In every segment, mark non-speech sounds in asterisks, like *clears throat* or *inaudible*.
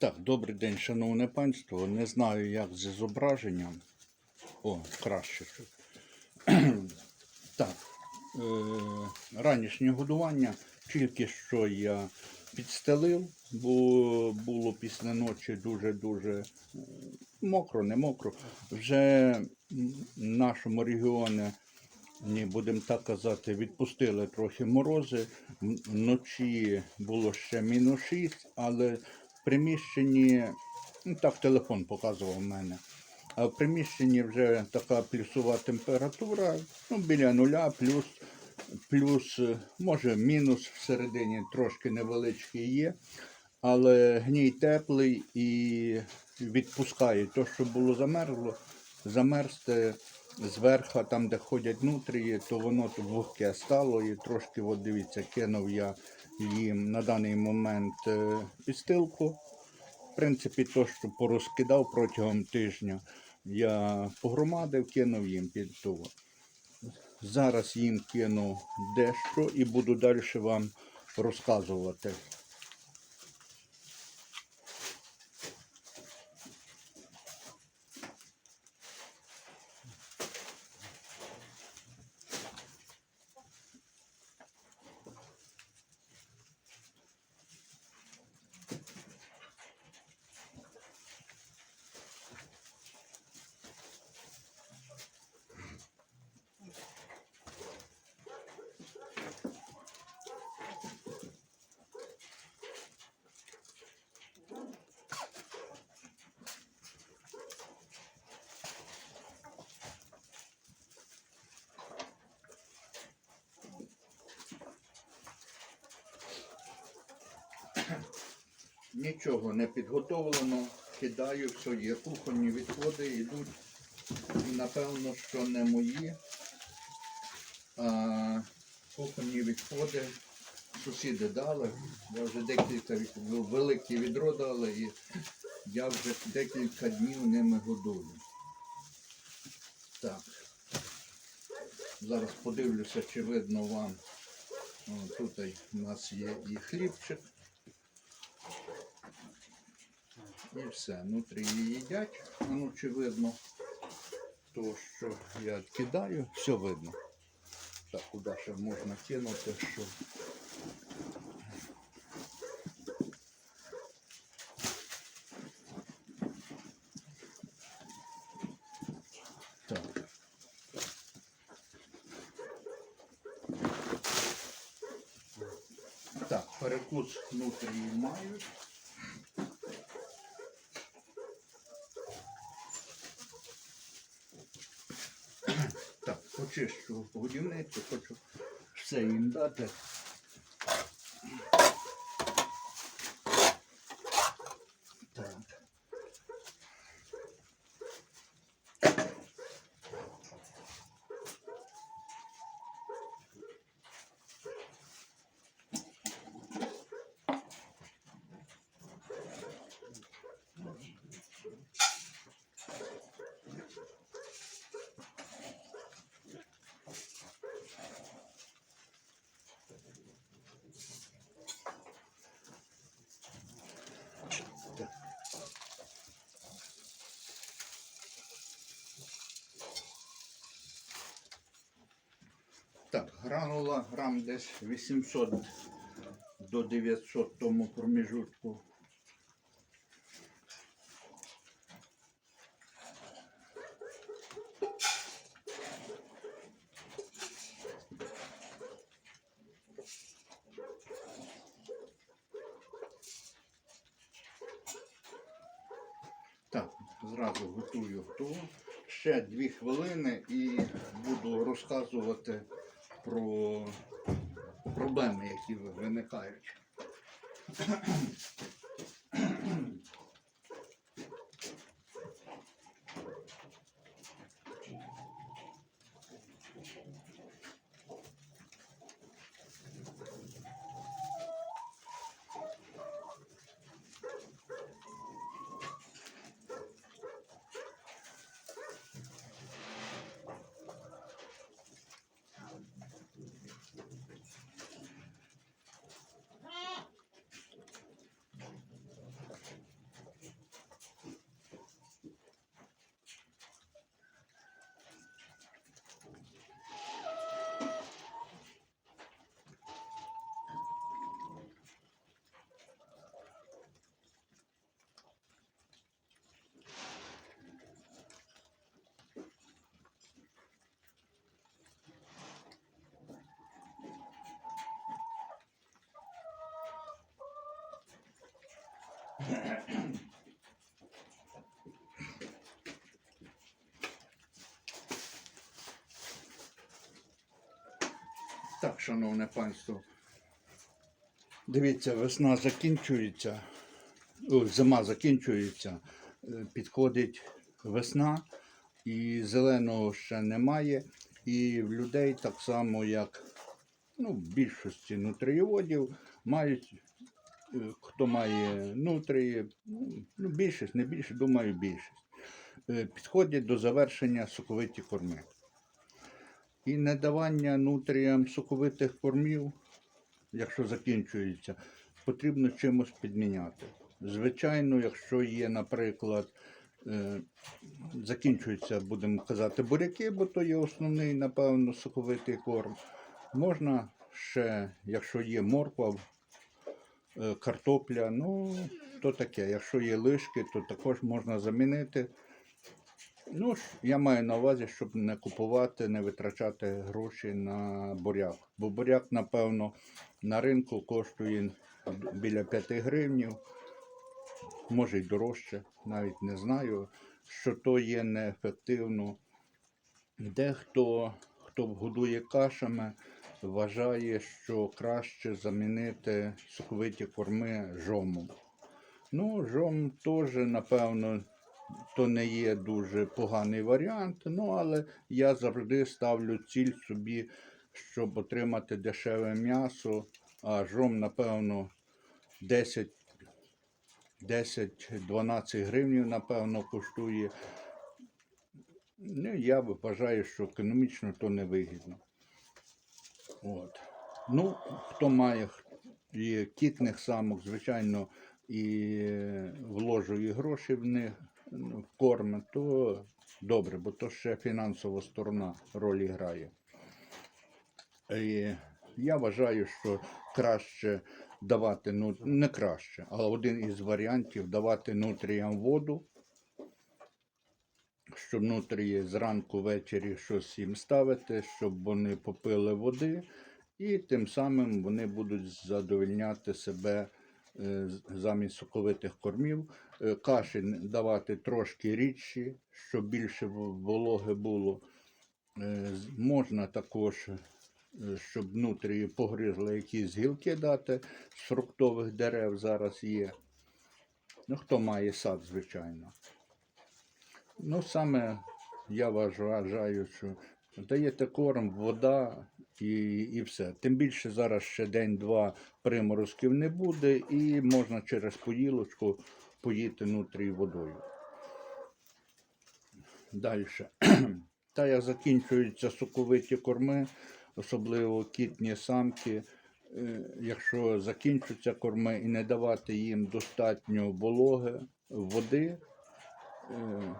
Так, добрий день, шановне панство. Не знаю, як з зображенням. О, краще. *clears throat* так, е, ранішнє годування. Тільки що я підстелив, бо було після ночі дуже-дуже е, мокро, не мокро. Вже в нашому регіоні, ні, будемо так казати, відпустили трохи морози. Вночі було ще мінус 6, але в приміщенні, ну так телефон показував в мене. А в приміщенні вже така плюсова температура, ну, біля нуля, плюс, плюс, е, може, мінус всередині трошки невеличкий є, але гній теплий і відпускає. То, що було замерзло, замерзте зверху, там, де ходять нутрії, то воно тут вогке стало і трошки, от дивіться, кинув я їм на даний момент е, підстилку. В принципі, то, що порозкидав протягом тижня, я погромадив, кинув їм під того. Зараз їм кину дещо і буду далі вам розказувати. *coughs* Нічого не підготовлено, кидаю, все є. Кухонні відходи йдуть. І напевно, що не мої. А кухонні відходи сусіди дали. Я вже декілька великі відро дали і я вже декілька днів ними годую. Так. Зараз подивлюся, чи видно вам. О, тут у нас є і хлібчик. І все, внутрі її їдять. Ну чи видно то, що я відкидаю, все видно. Так, куди ще можна кинути, що. Так. Так, перекус внутрі мають. Почищу годівницю, хочу все їм дати. Так, гранула грам десь 800 до 900 тому проміжутку. Так, зразу готую ту. Ще дві хвилини і буду розказувати про проблеми, які виникають. Так, шановне панство. Дивіться, весна закінчується, о, зима закінчується, е, підходить весна, і зеленого ще немає. І в людей так само, як ну, в більшості нутрієводів, мають, хто має нутрії, ну, більшість, не більше, думаю, більшість, е, підходять до завершення соковиті корми. І недавання нутріям соковитих кормів, якщо закінчується, потрібно чимось підміняти. Звичайно, якщо є, наприклад, е, закінчуються, будемо казати, буряки, бо то є основний, напевно, соковитий корм. Можна ще, якщо є морква, картопля, ну, то таке. Якщо є лишки, то також можна замінити. Ну, я маю на увазі, щоб не купувати, не витрачати гроші на буряк. Бо буряк, напевно, на ринку коштує біля 5 гривнів, може й дорожче, навіть не знаю, що то є неефективно. Дехто, хто годує кашами, вважає, що краще замінити соковиті корми жомом. Ну, жом теж, напевно, то не є дуже поганий варіант, ну але я завжди ставлю ціль собі, щоб отримати дешеве м'ясо, а жом, напевно, 10 10-12 гривнів, напевно, коштує. Ну, я вважаю, що економічно то не вигідно. От. Ну, хто має і кітних самок, звичайно, і вложує гроші в них ну, в корм, то добре, бо то ще фінансова сторона ролі грає. І я вважаю, що краще давати, ну не краще, але один із варіантів давати нутріям воду, щоб нутрії зранку ввечері щось їм ставити, щоб вони попили води, і тим самим вони будуть задовольняти себе е, замість соковитих кормів. Е, Каші давати трошки рідші, щоб більше вологи було. Е, Можна також, щоб внутрі погризли якісь гілки дати з фруктових дерев зараз є. Ну, хто має сад, звичайно. Ну, саме я вважаю, що даєте корм, вода і, і все. Тим більше зараз ще день-два приморозків не буде, і можна через поїлочку поїти нутрій водою. Далі. *clears throat* Та як закінчуються соковиті корми, особливо кітні самки. е, Якщо закінчуються корми і не давати їм достатньо вологи, води, е,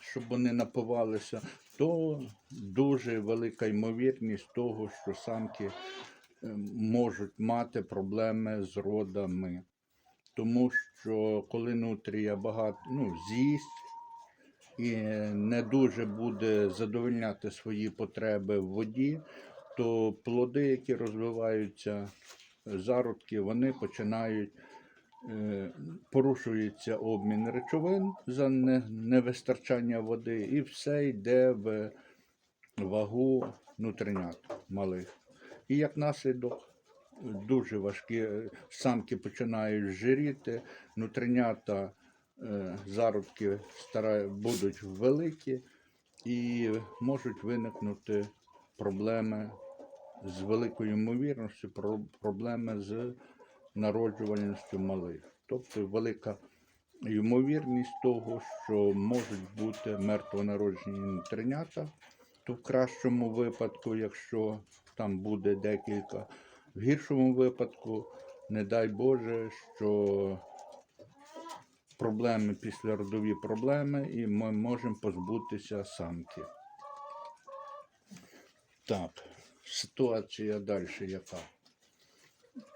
щоб вони напивалися, то дуже велика ймовірність того, що самки е, можуть мати проблеми з родами. Тому що коли нутрія багато ну, з'їсть і не дуже буде задовольняти свої потреби в воді, то плоди, які розвиваються, зародки, вони починають порушується обмін речовин за не- невистачання води, і все йде в вагу нутринят малих. І як наслідок дуже важкі е, самки починають жиріти, нутринята е, зародки будуть великі і можуть виникнути проблеми з великою ймовірністю, проблеми з народжувальністю малих. Тобто велика ймовірність того, що можуть бути мертвонароджені нутринята, то в кращому випадку, якщо там буде декілька, в гіршому випадку, не дай Боже, що проблеми післяродові проблеми, і ми можемо позбутися самки. Так, ситуація далі яка?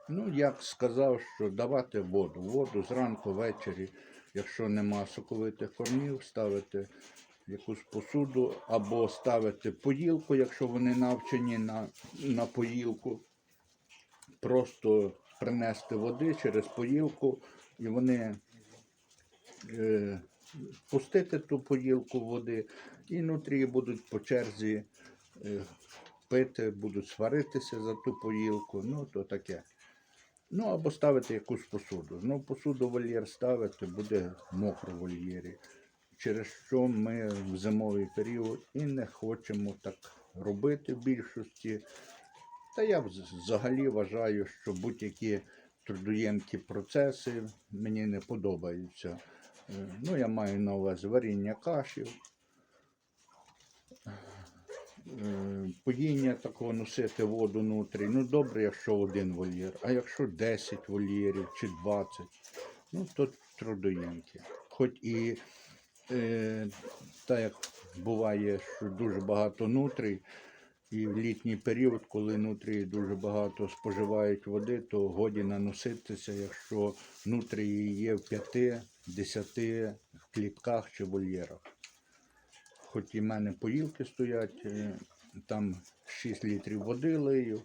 Ну, як сказав, що давати воду. Воду зранку, ввечері, якщо нема соковитих кормів, ставити якусь посуду або ставити поїлку, якщо вони навчені на, на поїлку. Просто принести води через поїлку, і вони е, пустити ту поїлку води, і нутрії будуть по черзі е, пити, будуть сваритися за ту поїлку. Ну, то таке. Ну, або ставити якусь посуду. Ну, посуду вольєр ставити, буде мокро в вольєрі. Через що ми в зимовий період і не хочемо так робити в більшості. Та я взагалі вважаю, що будь-які трудоємкі процеси мені не подобаються. Е, Ну, я маю на увазі варіння кашів, поїння такого носити воду внутрі. Ну, добре, якщо один вольєр, а якщо 10 вольєрів чи 20, ну то трудоємкі. Хоч і е, так як буває, що дуже багато нутрій, і в літній період, коли нутрії дуже багато споживають води, то годі наноситися, якщо нутрії є в 5-10 клітках чи вольєрах. Хоч і в мене поїлки стоять, е, там 6 літрів води лию.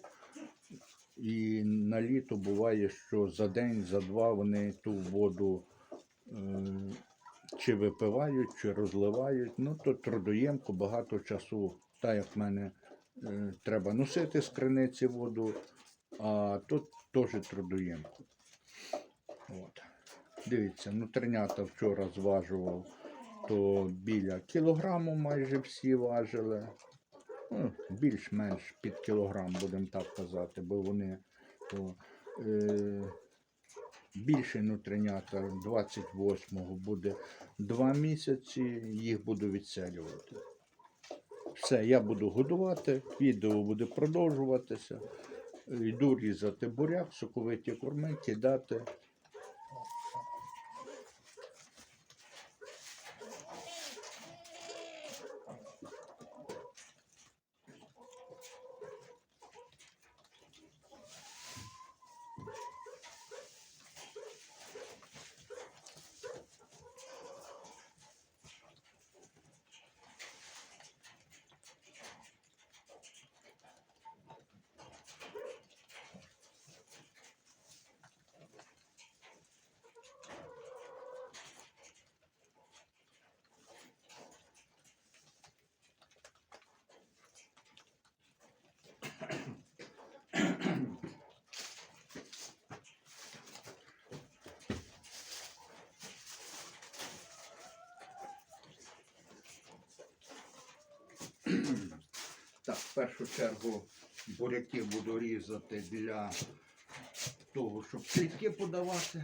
І на літо буває, що за день, за два вони ту воду е, чи випивають, чи розливають. Ну, то трудоємко багато часу, так як в мене е, треба носити з криниці воду, а тут теж трудоємко. От. Дивіться, нутринята вчора зважував, то біля кілограму майже всі важили. Ну, більш-менш під кілограм, будемо так казати, бо вони то, е, більше нутринята 28-го буде 2 місяці, їх буду відселювати. Все, я буду годувати, відео буде продовжуватися. Йду різати буряк, соковиті корми, кидати. Так, в першу чергу буряки буду різати для того, щоб клітки подавати.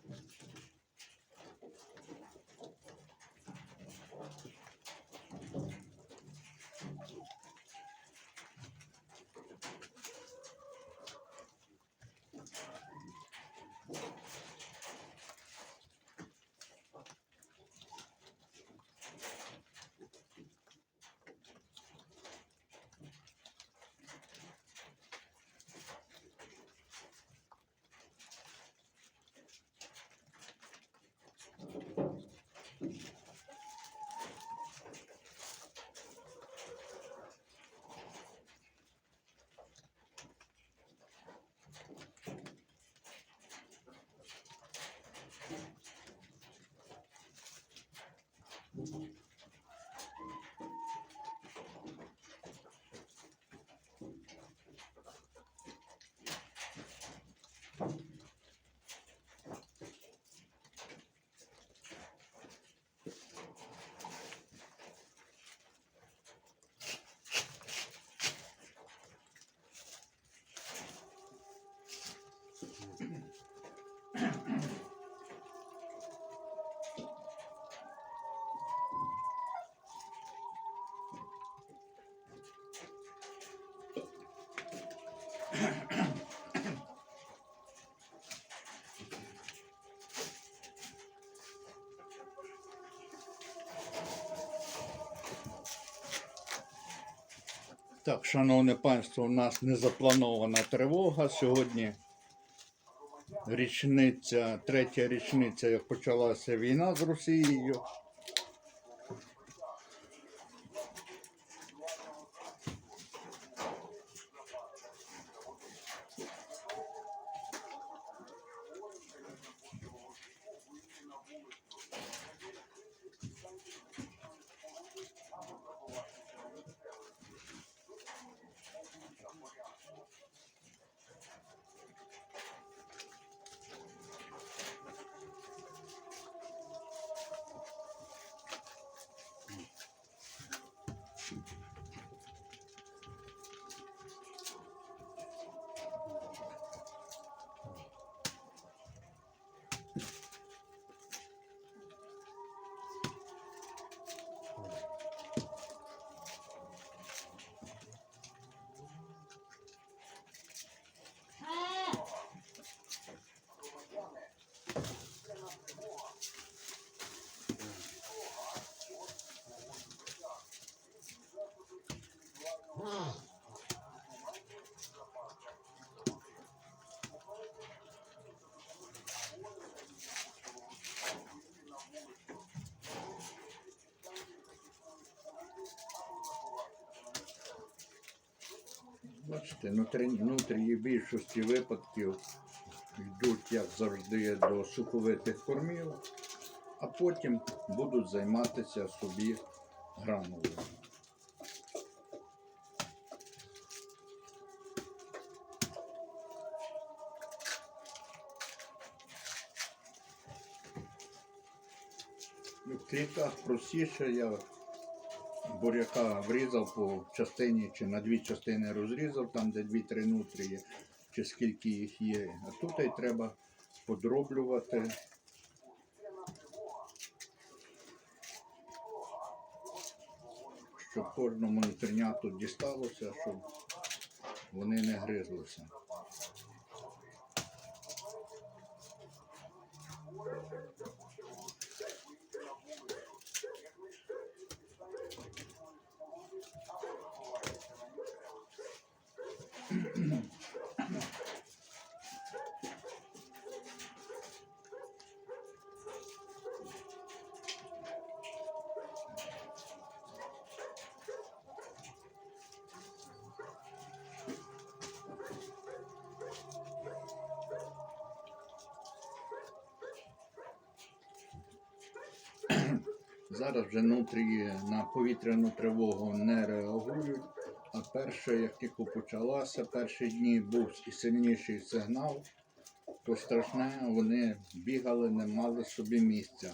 Так, шановне панство, у нас не запланована тривога. Сьогодні річниця, третя річниця, як почалася війна з Росією. Бачите, внутрі, більшості випадків йдуть, як завжди, до суховитих кормів, а потім будуть займатися собі гранулою. Ну, В клітках простіше я буряка врізав по частині чи на дві частини розрізав, там де дві-три нутрії, чи скільки їх є. А тут і треба подроблювати. Щоб кожному нутриняту дісталося, щоб вони не гризлися. Зараз вже нутрії на повітряну тривогу не реагують. А перше, як тільки почалася, перші дні був і сильніший сигнал, то страшне, вони бігали, не мали собі місця.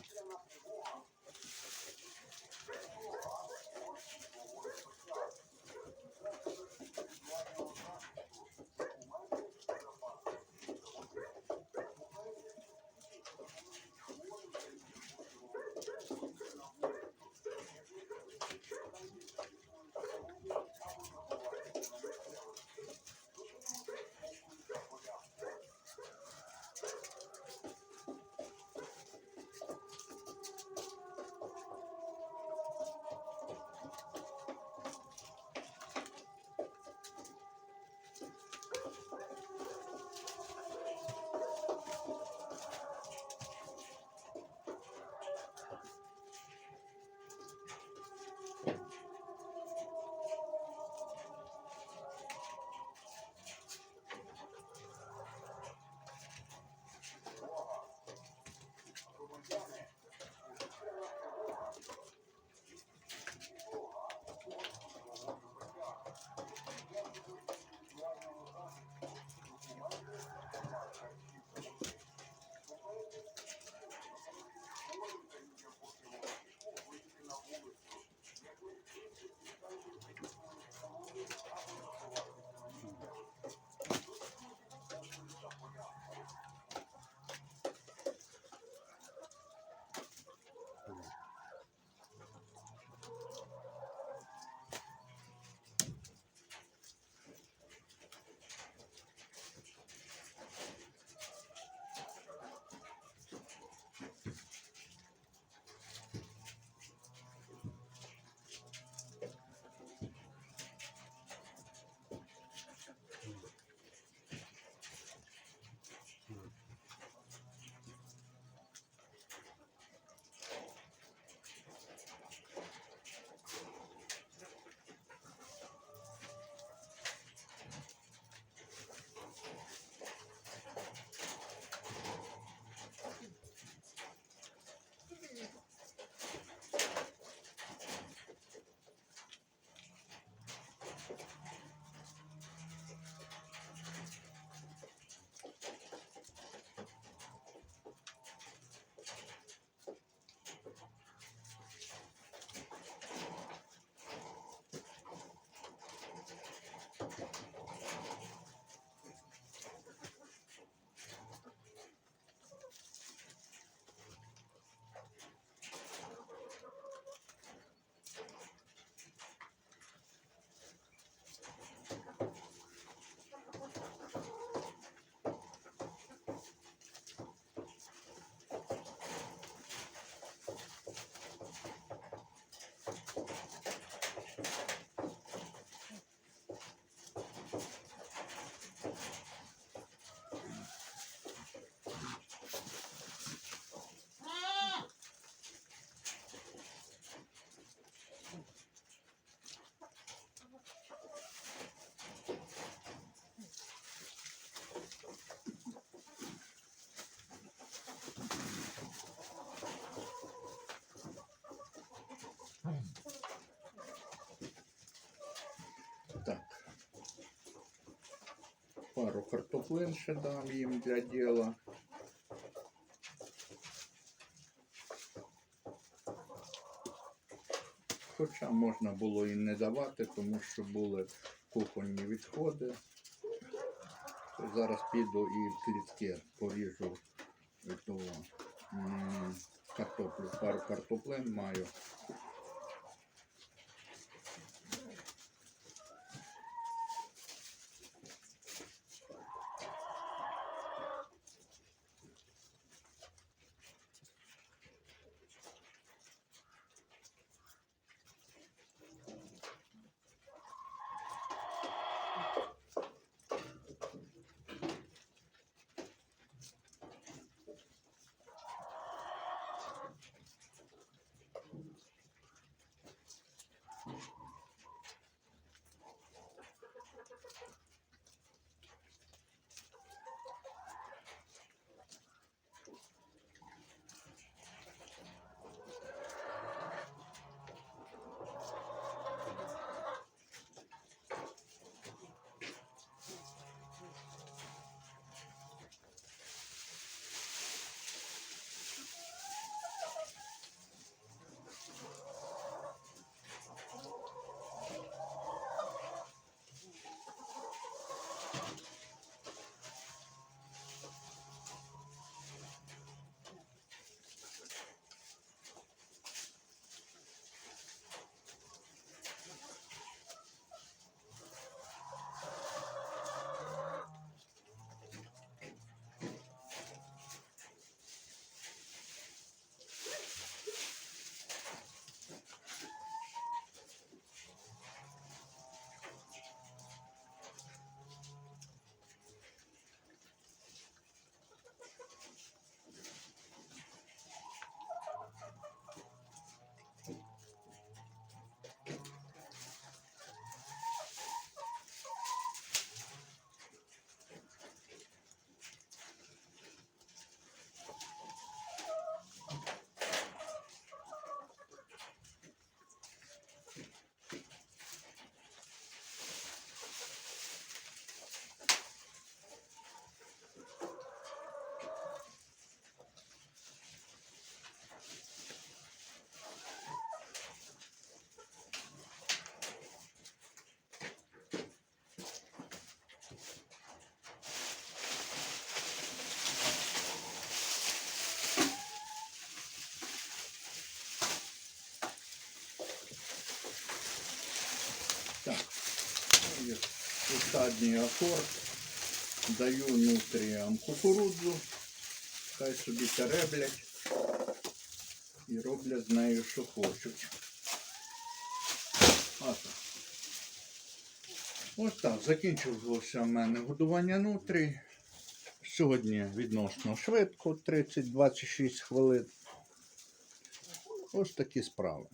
Пару картоплин ще дам їм для діла. Хоча можна було і не давати, тому що були кухонні відходи. Зараз піду і в клітки поріжу того, картоплю. Пару картоплин маю. Останній акорд. Даю нутріям кукурудзу, хай собі тереблять і роблять з нею, що хочуть. А так. Ось так, закінчилося в мене годування нутрій. Сьогодні відносно швидко, 30-26 хвилин. Ось такі справи.